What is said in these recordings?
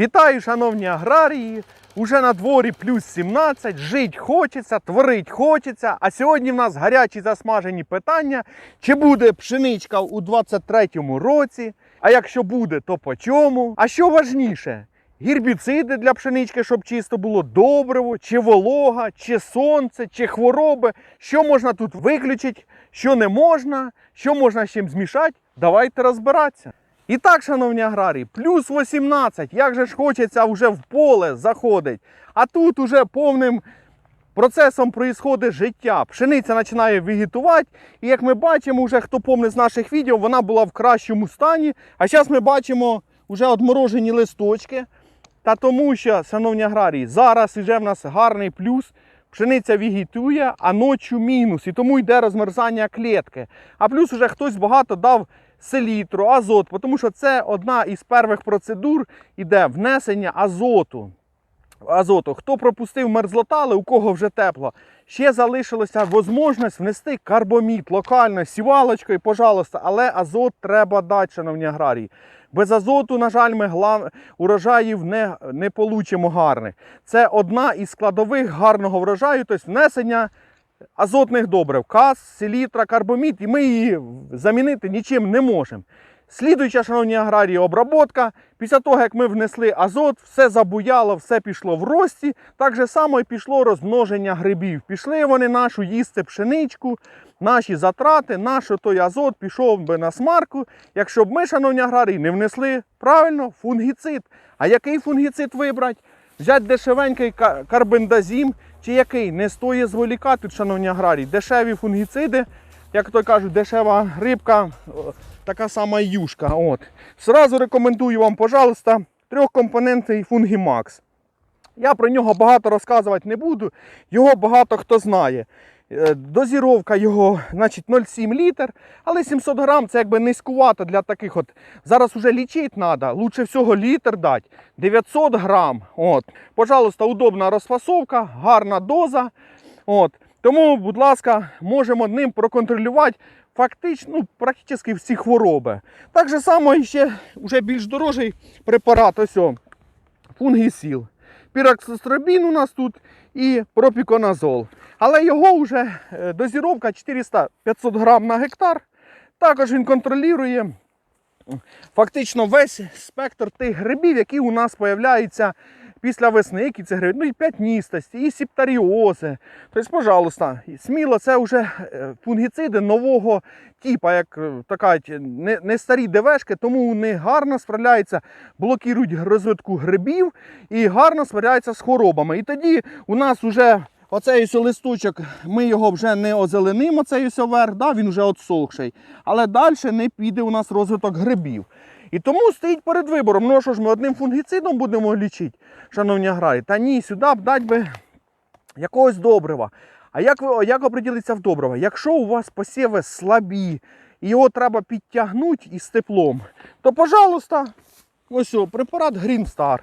Вітаю, шановні аграрії! Уже на дворі плюс 17, жить хочеться, творить хочеться. А сьогодні в нас гарячі засмажені питання, чи буде пшеничка у 23-му році, а якщо буде, то по чому? А що важніше? Гірбіциди для пшенички, щоб чисто було добриво, чи волога, чи сонце, чи хвороби. Що можна тут виключити, що не можна, що можна з чим змішати? Давайте розбиратися. І так, шановні аграрії, плюс 18. Як же ж хочеться вже в поле заходить. А тут уже повним процесом проїсходить життя. Пшениця починає вегетувати. І як ми бачимо, вже хто помне з наших відео, вона була в кращому стані. А зараз ми бачимо вже одморожені листочки. Та тому що, шановні аграрії, зараз вже в нас гарний плюс. Пшениця вегетує, а ночі мінус. І тому йде розмерзання клітки. А плюс вже хтось багато дав селітру, азот, тому що це одна із перших процедур іде внесення азоту. Азоту. Хто пропустив мерзлотали, у кого вже тепло, ще залишилося можливість внести карбомід локально, сівалочкою, пожалуйста, але азот треба дати, шановні аграрії. Без азоту, на жаль, ми урожаїв не, не получимо гарних. Це одна із складових гарного врожаю, тобто внесення азотних добрив, каз, селітра, карбомід, і ми її замінити нічим не можемо. Слідуюча, шановні аграрії, обработка. Після того, як ми внесли азот, все забуяло, все пішло в рості. Так же само і пішло розмноження грибів. Пішли вони нашу їсти пшеничку, наші затрати, наш той азот пішов би на смарку, якщо б ми, шановні аграрії, не внесли правильно фунгіцид. А який фунгіцид вибрати? Взяти дешевенький ка- карбендазім чи який? Не стоїть зволікати, шановні аграрії. Дешеві фунгіциди, як то кажуть, дешева рибка, така сама юшка. От. Сразу рекомендую вам, пожалуйста, трьохкомпонентний фунгімакс. Я про нього багато розказувати не буду, його багато хто знає. Е, Дозіровка його значить, 0,7 літр, але 700 грам це якби низькувато для таких от. Зараз уже лічити треба, лучше всього літр дати. 900 грам. От. Пожалуйста, удобна розфасовка, гарна доза. От. Тому, будь ласка, можемо ним проконтролювати фактично, ну, практично всі хвороби. Так же само ще вже більш дорожий препарат, ось фунгісіл. Піроксостробін у нас тут і пропіконазол. Але його вже е, дозіровка 400-500 грам на гектар. Також він контролює фактично весь спектр тих грибів, які у нас з'являються після весни. Які це гриби? Ну і п'ятністості, і сіптаріози. Тобто, пожалуйста, сміло, це вже е, фунгіциди нового типу, як е, така не, не старі ДВшки, тому вони гарно справляються, блокують розвитку грибів і гарно справляються з хворобами. І тоді у нас вже Оцей ось листочок, ми його вже не озеленимо, цей ось верх, да, він вже отсохший. Але далі не піде у нас розвиток грибів. І тому стоїть перед вибором. Ну що ж ми одним фунгіцидом будемо лічити, шановні аграрії? Та ні, сюди б дати би якогось добрива. А як ви як оприділитися в добрива? Якщо у вас посіви слабі і його треба підтягнути із теплом, то, пожалуйста, ось о, препарат Green Star.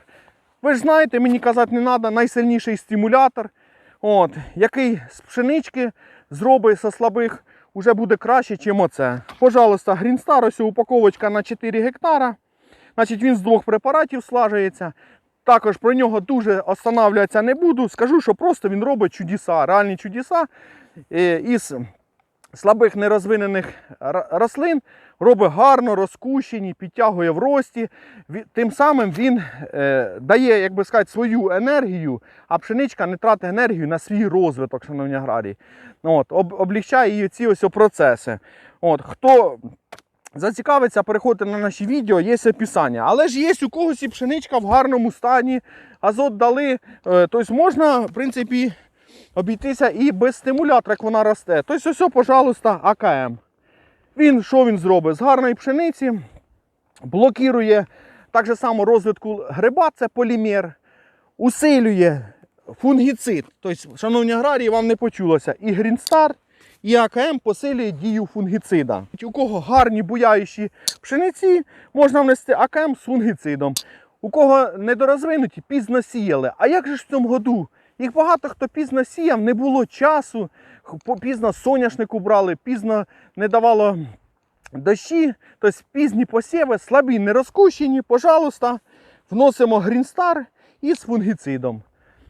Ви ж знаєте, мені казати не треба, найсильніший стимулятор. От, який з пшенички зробить со слабих вже буде краще, ніж оце. Пожалуйста, Star, ось упаковочка на 4 гектара. Значить, він з двох препаратів слажується. Також про нього дуже останавливатися не буду. Скажу, що просто він робить чудеса, реальні чудеса. Е, Із слабих нерозвинених рослин робить гарно, розкущені, підтягує в рості. Тим самим він е, дає, як би сказати, свою енергію, а пшеничка не тратить енергію на свій розвиток, шановні аграрії. От, об, облегчає її ці ось процеси. От, хто зацікавиться, переходьте на наші відео, є описання. Але ж є у когось і пшеничка в гарному стані, азот дали. Е, тобто можна, в принципі, обійтися і без стимулятора, як вона росте. Тобто, ось, пожалуйста, АКМ. Він що він зробить? З гарної пшениці блокує так же само розвитку гриба, це полімер, усилює фунгіцид. Тобто, шановні аграрії, вам не почулося. І Грінстар, і АКМ посилює дію фунгіцида. У кого гарні буяючі пшениці, можна внести АКМ з фунгіцидом. У кого недорозвинуті, пізно сіяли. А як же ж в цьому году? Їх багато хто пізно сіяв, не було часу, пізно соняшнику брали, пізно не давало дощі, тобто пізні посіви, слабі, не розкущені, пожалуйста, вносимо Грінстар із фунгіцидом.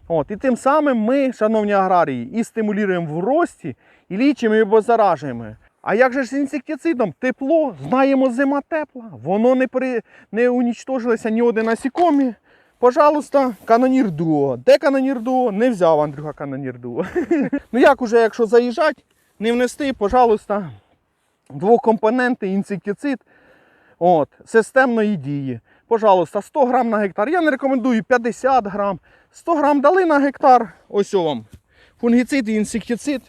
От, і тим самим ми, шановні аграрії, і стимулюємо в рості, і лічимо і обеззаражуємо. А як же з інсектицидом? Тепло, знаємо, зима тепла, воно не, при... не унічтожилося ні одне насікомі. Пожалуйста, канонір дуо. Де канонір дуо? Не взяв Андрюха канонір дуо. ну як уже, якщо заїжджати, не внести, пожалуйста, двокомпонентний інсектицид от, системної дії. Пожалуйста, 100 грам на гектар. Я не рекомендую 50 грам. 100 грам дали на гектар. Ось вам. Фунгіцид і інсектицид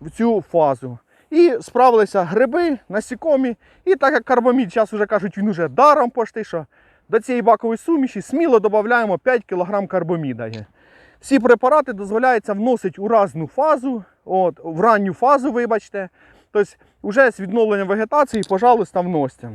в цю фазу. І справилися гриби, насікомі. І так як карбамід, зараз вже кажуть, він уже даром пошти, що до цієї бакової суміші сміло додаємо 5 кг карбаміда. є. Всі препарати дозволяється вносити у разну фазу, от, в ранню фазу, вибачте. Тобто, вже з відновленням вегетації, пожалуйста, вносьте.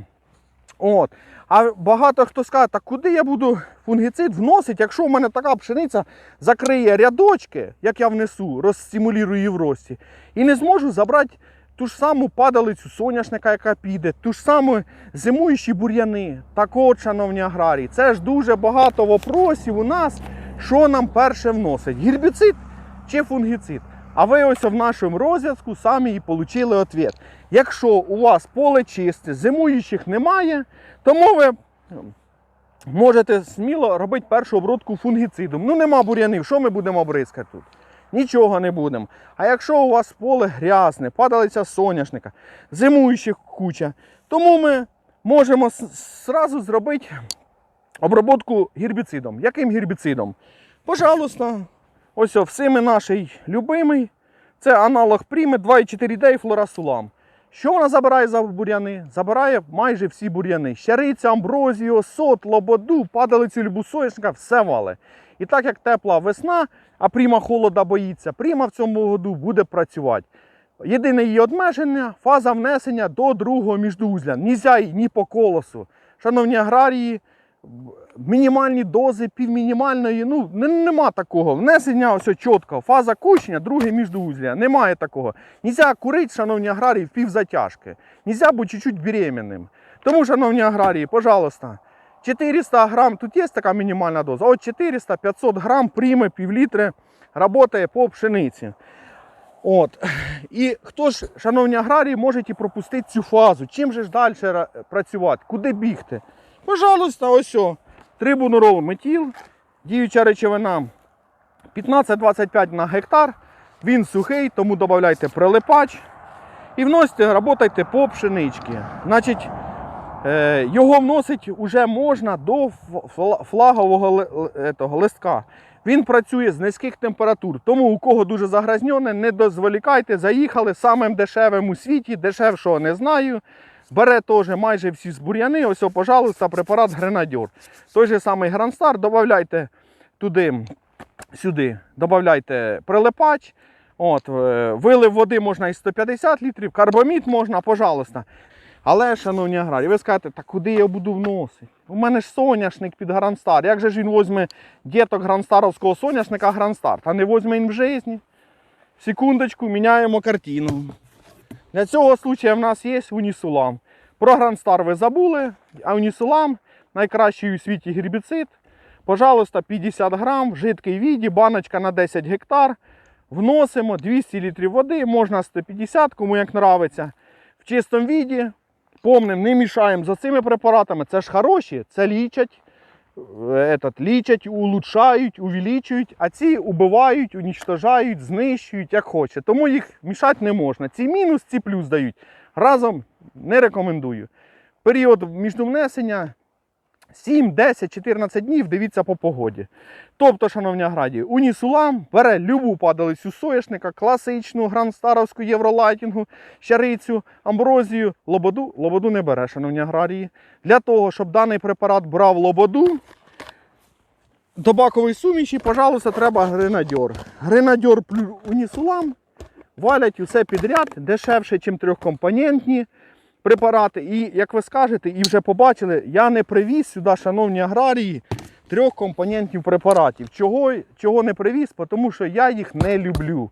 От. А багато хто скаже, так куди я буду фунгіцид вносити, якщо в мене така пшениця закриє рядочки, як я внесу, розстимулюю її в рості, і не зможу забрати ту ж саму падалицю соняшника, яка піде, ту ж саму зимуючі бур'яни. Так от, шановні аграрії, це ж дуже багато вопросів у нас, що нам перше вносить: гербіцид чи фунгіцид. А ви ось в нашому розв'язку самі і отримали відповідь. Якщо у вас поле чисте, зимуючих немає, тому ви можете сміло робити першу обробку фунгіцидом. Ну нема бур'янів, що ми будемо бризкати тут? Нічого не будемо. А якщо у вас поле грязне, падалиця соняшника, зимуючих куча, тому ми можемо зразу зробити обробку гербіцидом. Яким гербіцидом? Пожалуйста, ось о, всіми наш любимий. Це аналог пріми 2,4D флорасулам. Що вона забирає за бур'яни? Забирає майже всі бур'яни. Щариця, амброзію, сот, лободу, падалицю любу соняшника, все вале. І так як тепла весна, а пріма холода боїться, пріма в цьому году буде працювати. Єдине її обмеження фаза внесення до другого міждоузля. Нельзя й ні по колосу. Шановні аграрії, мінімальні дози, півмінімальної, ну не- нема такого. Внесення ось чітко, фаза кущення, друге міждоузля. Немає такого. Нельзя курити, шановні аграрії, в півзатяжки. Нельзя бути чуть-чуть беременним. Тому, шановні аграрії, пожалуйста, 400 грам, тут є така мінімальна доза. От 400-500 грам прийме півлітри, працює по пшениці. От. І хто ж, шановні аграрії, може і пропустити цю фазу? Чим же ж далі працювати? Куди бігти? Пожалуйста, ось о, трибунурол метіл, діюча речовина 15-25 на гектар. Він сухий, тому додавайте прилипач. І вносите, работайте по пшеничці. Значить, його вносить уже можна до флагового етого, листка. Він працює з низьких температур. Тому у кого дуже загрязньоне, не дозволікайте, заїхали самим дешевим у світі, дешевшого не знаю. Бере теж майже всі з бур'яни. Ось, пожалуйста, препарат Гренадьор. Той же самий Гранстар, додавайте туди, сюди, додавайте прилипач. От, е, вилив води можна і 150 літрів, карбамід можна, пожалуйста. Але, шановні аграрії, ви скажете, так куди я буду вносити? У мене ж соняшник під Гранстар. Як же ж він візьме діток гранстаровського соняшника Гранстар? Та не візьме він в житті. Секундочку, міняємо картину. Для цього случая в нас є унісулам. Про Гранстар ви забули, а унісулам найкращий у світі гербіцид. Пожалуйста, 50 грам в жидкій віді, баночка на 10 гектар. Вносимо 200 літрів води, можна 150, кому як нравиться. В чистому віді. Помним, не мішаємо за цими препаратами. Це ж хороші, це лічать, е, этот, лічать, улучшають, увеличують, а ці убивають, унічтожають, знищують, як хоче. Тому їх мішати не можна. Ці мінус, ці плюс дають. Разом не рекомендую. Період між внесення 7, 10, 14 днів, дивіться по погоді. Тобто, шановні аграрії, Унісулам бере любу падалицю соняшника, класичну гранстаровську євролайтінгу, щарицю, амброзію, лободу. Лободу не бере, шановні аграрії. Для того, щоб даний препарат брав лободу, до бакової суміші, пожалуйста, треба гренадьор. Гренадьор унісулам валять усе підряд, дешевше, ніж трьохкомпонентні препарати. І як ви скажете, і вже побачили, я не привіз сюди, шановні аграрії, трьохкомпонентних препаратів. Чого, чого не привіз? Тому що я їх не люблю.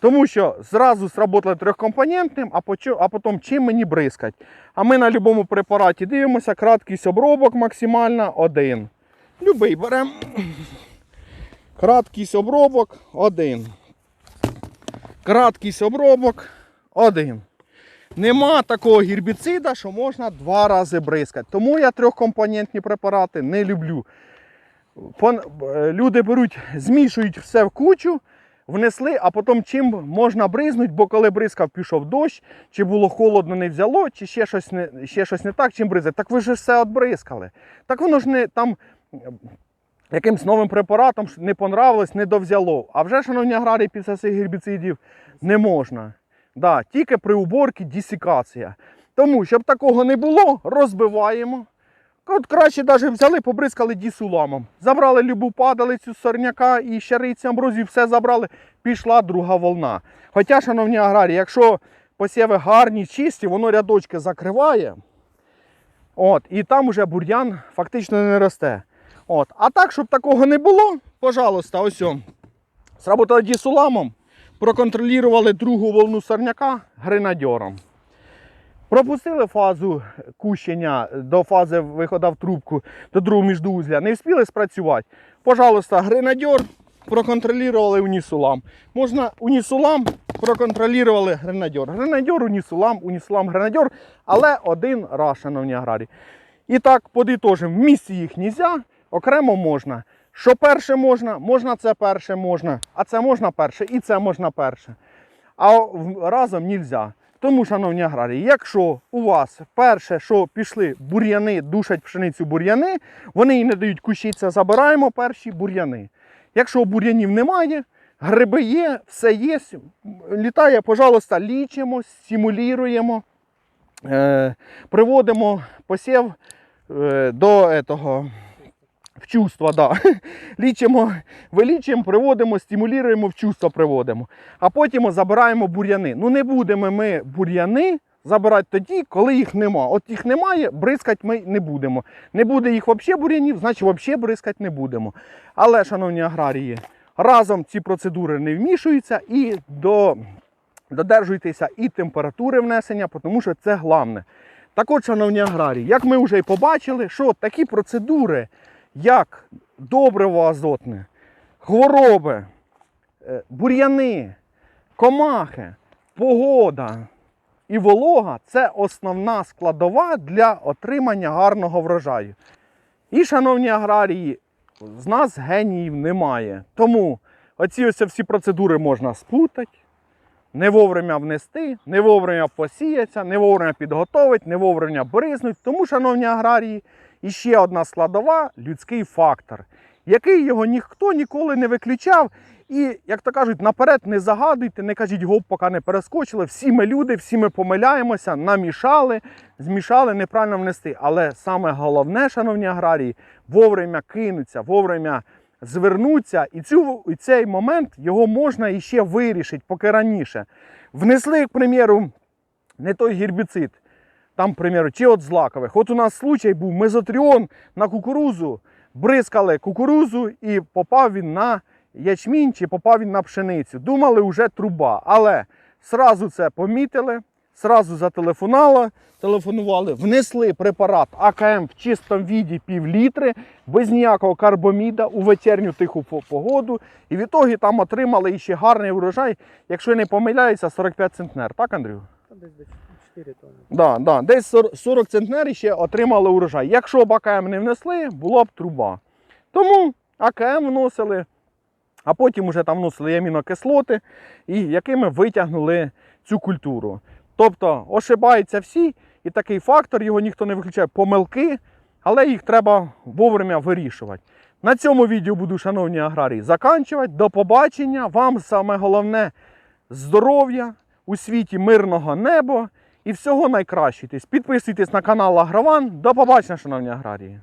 Тому що зразу сработали трьохкомпонентним, а, почо- а потім чим мені бризкать. А ми на будь-якому препараті дивимося, краткість обробок максимальна один. Любий беремо. Краткість обробок один. Краткість обробок один. Нема такого гербіцида, що можна два рази бризкати. Тому я трьохкомпонентні препарати не люблю. Е, Люди беруть, змішують все в кучу, внесли, а потім чим можна бризнути, бо коли бризкав, пішов дощ, чи було холодно, не взяло, чи ще щось не, ще щось не так, чим бризати. Так ви ж все отбризкали. Так воно ж не там якимсь новим препаратом не понравилось, не довзяло. А вже, шановні аграрії, після цих гербіцидів не можна. Да, тільки при уборці дісікація. Тому, щоб такого не було, розбиваємо. От краще навіть взяли, побризкали дісуламом. Забрали любу падалицю, сорняка і щариці, амброзію, все забрали, пішла друга волна. Хоча, шановні аграрії, якщо посіви гарні, чисті, воно рядочки закриває. От, і там уже бур'ян фактично не росте. От. А так, щоб такого не було, пожалуйста, ось. Сработали дісуламом, проконтролювали другу волну сорняка гренадьором. Пропустили фазу кущення до фази виходу в трубку до другого міждоузля, не встигли спрацювати. Пожалуйста, гренадьор проконтролювали унісулам. Можна унісулам проконтролювали гренадьор. Гренадьор, унісулам, унісулам, гренадьор, але один раз, шановні аграрії. І так, подитожимо, в місці їх нельзя, окремо можна. Що перше можна, можна це перше можна, а це можна перше і це можна перше. А разом нельзя. Тому, шановні аграрії, якщо у вас перше, що пішли бур'яни, душать пшеницю бур'яни, вони їй не дають кущитися, забираємо перші бур'яни. Якщо бур'янів немає, гриби є, все є, літає, пожалуйста, лічимо, стимулюємо, е, приводимо посів е, до этого, в чувство, да. лічимо, вилічуємо, приводимо, стимулюємо, в чувство приводимо. А потім забираємо бур'яни. Ну не будемо ми бур'яни забирати тоді, коли їх нема. От їх немає, бризкати ми не будемо. Не буде їх взагалі бур'янів, значить взагалі бризкати не будемо. Але, шановні аграрії, разом ці процедури не вмішуються і до, додержуйтеся і температури внесення, тому що це головне. Так от, шановні аграрії, як ми вже і побачили, що такі процедури, як добриво азотне, хвороби, е, бур'яни, комахи, погода і волога це основна складова для отримання гарного врожаю. І, шановні аграрії, з нас геніїв немає. Тому оці ось всі процедури можна сплутати, не вовремя внести, не вовремя посіятися, не вовремя підготовити, не вовремя бризнуть. Тому, шановні аграрії, іще одна складова людський фактор, який його ніхто ніколи не виключав. І, як то кажуть, наперед не загадуйте, не кажіть гоп, поки не перескочили. Всі ми люди, всі ми помиляємося, намішали, змішали, неправильно внести. Але саме головне, шановні аграрії, вовремя кинуться, вовремя звернуться, і, цю, і цей момент його можна іще вирішити, поки раніше. Внесли, к примеру, не той гербіцид, там, примеру, чи от злакових. От у нас случай був мезотріон на кукурузу, бризкали кукурузу і попав він на ячмінь чи попав він на пшеницю. Думали, вже труба. Але сразу це помітили, сразу зателефонували, телефонували, внесли препарат АКМ в чистому віді пів літри, без ніякого карбоміда у вечірню тиху погоду. І в ітогі там отримали ще гарний урожай, якщо я не помиляюся, 45 центнер. Так, Андрію? Десь десь 4 тонни. Да, да, десь 40 40 центнерів ще отримали урожай. Якщо б АКМ не внесли, була б труба. Тому АКМ вносили, а потім вже там вносили амінокислоти, і якими витягнули цю культуру. Тобто ошибаються всі, і такий фактор, його ніхто не виключає, помилки, але їх треба вовремя вирішувати. На цьому відео буду, шановні аграрії, заканчувати. До побачення. Вам саме головне здоров'я у світі мирного неба і всього найкращого. Підписуйтесь на канал Агрован. До побачення, шановні аграрії.